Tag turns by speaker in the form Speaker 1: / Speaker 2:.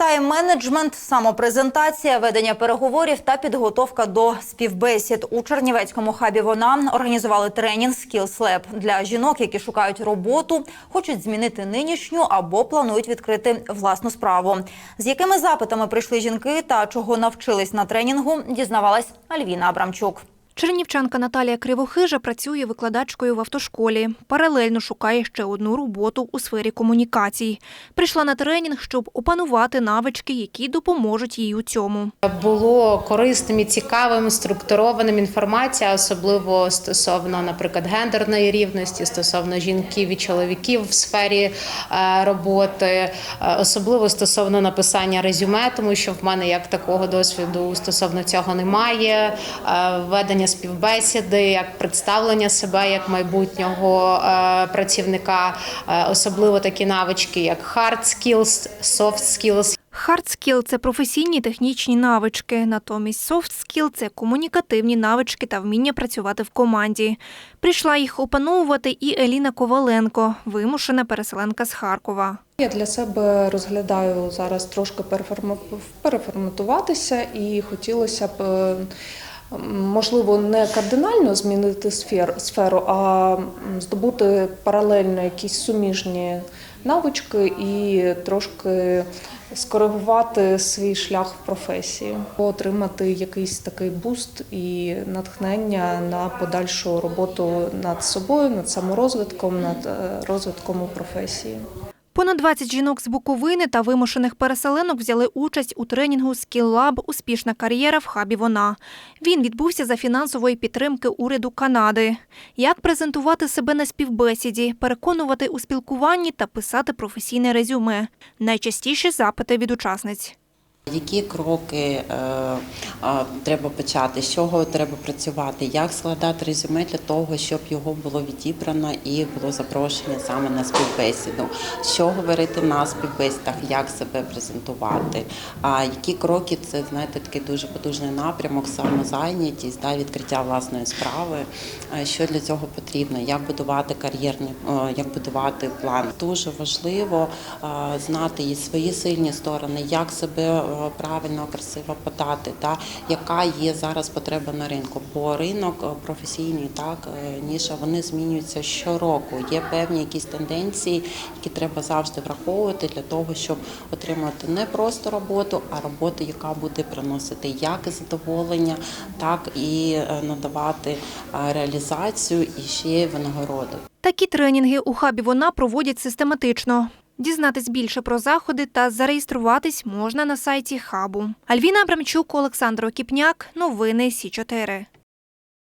Speaker 1: Тайм-менеджмент, самопрезентація, ведення переговорів та підготовка до співбесід у Чернівецькому хабі. Вона організували тренінг Skills Lab для жінок, які шукають роботу, хочуть змінити нинішню або планують відкрити власну справу. З якими запитами прийшли жінки та чого навчились на тренінгу, дізнавалась Альвіна Абрамчук.
Speaker 2: Чернівчанка Наталія Кривохижа працює викладачкою в автошколі. Паралельно шукає ще одну роботу у сфері комунікацій. Прийшла на тренінг, щоб опанувати навички, які допоможуть їй у цьому.
Speaker 3: було корисним і цікавим, структурованим інформація, особливо стосовно, наприклад, гендерної рівності, стосовно жінків і чоловіків в сфері е, роботи, е, особливо стосовно написання резюме, тому що в мене як такого досвіду стосовно цього немає. Е, Ведення співбесіди, як представлення себе як майбутнього е, працівника, Е, особливо такі навички, як hard skills, soft skills,
Speaker 2: Hard skill – це професійні технічні навички, натомість soft skill – це комунікативні навички та вміння працювати в команді. Прийшла їх опановувати і Еліна Коваленко, вимушена переселенка з Харкова.
Speaker 4: Я для себе розглядаю зараз трошки переформатуватися і хотілося б. Можливо, не кардинально змінити сферу, а здобути паралельно якісь суміжні навички і трошки скоригувати свій шлях в професії, отримати якийсь такий буст і натхнення на подальшу роботу над собою, над саморозвитком, над е, розвитком у професії.
Speaker 2: Понад 20 жінок з Буковини та вимушених переселенок взяли участь у тренінгу «Скіллаб. «Успішна кар'єра в хабі вона». Він відбувся за фінансової підтримки уряду Канади. Як презентувати себе на співбесіді, переконувати у спілкуванні та писати професійне резюме. Найчастіші запити від учасниць.
Speaker 5: Які кроки е, треба почати, з чого треба працювати, як складати резюме для того, щоб його було відібрано і було запрошення саме на співбесіду, що говорити на співбесідах, як себе презентувати, а які кроки це знаєте такий дуже потужний напрямок, самозайнятість, да, відкриття власної справи. Що для цього потрібно, як будувати кар'єрний, як будувати план. Дуже важливо знати і свої сильні сторони, як себе правильно, красиво подати, та яка є зараз потреба на ринку. Бо ринок е, професійний, так е, ніша, вони змінюються щороку. Є певні якісь тенденції, які треба завжди враховувати для того, щоб отримати не просто роботу, а роботу, яка буде приносити як задоволення, так і е, надавати реалізацію і ще й винагороду.
Speaker 2: Такі тренінги у хабі вона проводять систематично. Дізнатись більше про заходи та зареєструватись можна на сайті хабу. Альвіна Абрамчук, Олександр Окіпняк. Новини Сі 4